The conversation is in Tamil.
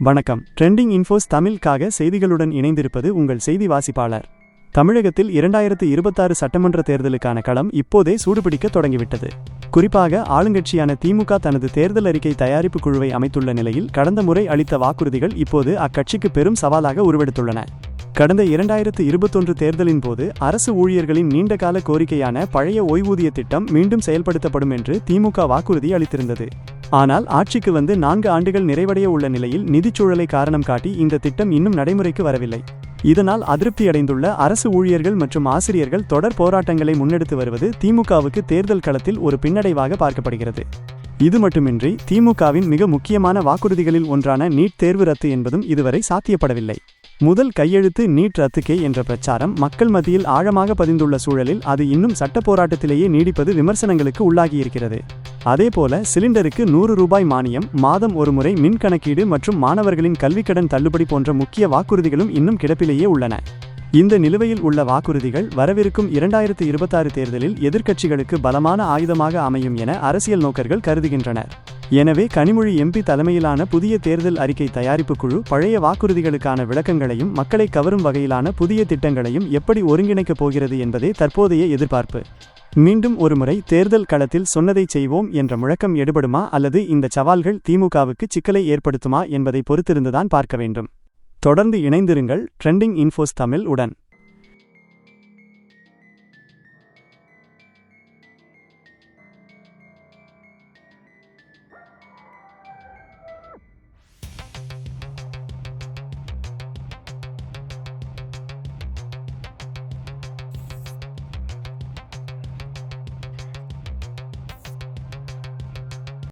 வணக்கம். ட்ரெண்டிங் இன்ஃபோஸ் தமிழ்காக செய்திகளுடன் இணைந்திருப்பது உங்கள் செய்தி வாசிப்பாளர். தமிழகத்தில் இரண்டாயிரத்து இருபத்தாறு சட்டமன்ற தேர்தலுக்கான களம் இப்போதே சூடுபிடிக்க தொடங்கிவிட்டது. குறிப்பாக ஆளுங்கட்சியான திமுக தனது தேர்தல் அறிக்கை தயாரிப்பு குழுவை அமைத்துள்ள நிலையில் கடந்த முறை அளித்த வாக்குறுதிகள் இப்போது அக்கட்சிக்கு பெரும் சவாலாக உருவெடுத்துள்ளன. கடந்த இரண்டாயிரத்து இருபத்தொன்று தேர்தலின் போது அரசு ஊழியர்களின் நீண்டகால கோரிக்கையான பழைய ஓய்வூதிய திட்டம் மீண்டும் செயல்படுத்தப்படும் என்று திமுக வாக்குறுதி அளித்திருந்தது. ஆனால் ஆட்சிக்கு வந்து நான்கு ஆண்டுகள் நிறைவடைய உள்ள நிலையில் நிதிச்சூழலை காரணம் காட்டி இந்த திட்டம் இன்னும் நடைமுறைக்கு வரவில்லை. இதனால் அதிருப்தியடைந்துள்ள அரசு ஊழியர்கள் மற்றும் ஆசிரியர்கள் தொடர் போராட்டங்களை முன்னெடுத்து வருவது திமுகவுக்கு தேர்தல் களத்தில் ஒரு பின்னடைவாக பார்க்கப்படுகிறது. இது மட்டுமின்றி திமுகவின் மிக முக்கியமான வாக்குறுதிகளில் ஒன்றான நீட் தேர்வு ரத்து என்பதும் இதுவரை சாத்தியப்படவில்லை. முதல் கையெழுத்து நீட் ரத்துக்கே என்ற பிரச்சாரம் மக்கள் மத்தியில் ஆழமாக பதிந்துள்ள சூழலில் அது இன்னும் சட்ட போராட்டத்திலேயே நீடிப்பது விமர்சனங்களுக்கு உள்ளாகியிருக்கிறது. அதேபோல சிலிண்டருக்கு நூறு ரூபாய் மானியம் மாதம் ஒருமுறை மின் கணக்கீடு மற்றும் மாணவர்களின் கல்விக்கடன் தள்ளுபடி போன்ற முக்கிய வாக்குறுதிகளும் இன்னும் கிடப்பிலேயே உள்ளன. இந்த நிலுவையில் உள்ள வாக்குறுதிகள் வரவிருக்கும் இரண்டாயிரத்து இருபத்தாறு தேர்தலில் எதிர்க்கட்சிகளுக்கு பலமான ஆயுதமாக அமையும் என அரசியல் நோக்கர்கள் கருதுகின்றனர். எனவே கனிமொழி எம்பி தலைமையிலான புதிய தேர்தல் அறிக்கை தயாரிப்பு குழு பழைய வாக்குறுதிகளுக்கான விளக்கங்களையும் மக்களை கவரும் வகையிலான புதிய திட்டங்களையும் எப்படி ஒருங்கிணைக்கப் போகிறது என்பதே தற்போதைய எதிர்பார்ப்பு. மீண்டும் ஒருமுறை தேர்தல் களத்தில் சொன்னதை செய்வோம் என்ற முழக்கம் எடுபடுமா அல்லது இந்த சவால்கள் திமுகவுக்கு சிக்கலை ஏற்படுத்துமா என்பதை பொறுத்திருந்துதான் பார்க்க வேண்டும். தொடர்ந்து இணைந்திருங்கள் ட்ரெண்டிங் இன்ஃபோஸ் தமிழ் உடன்.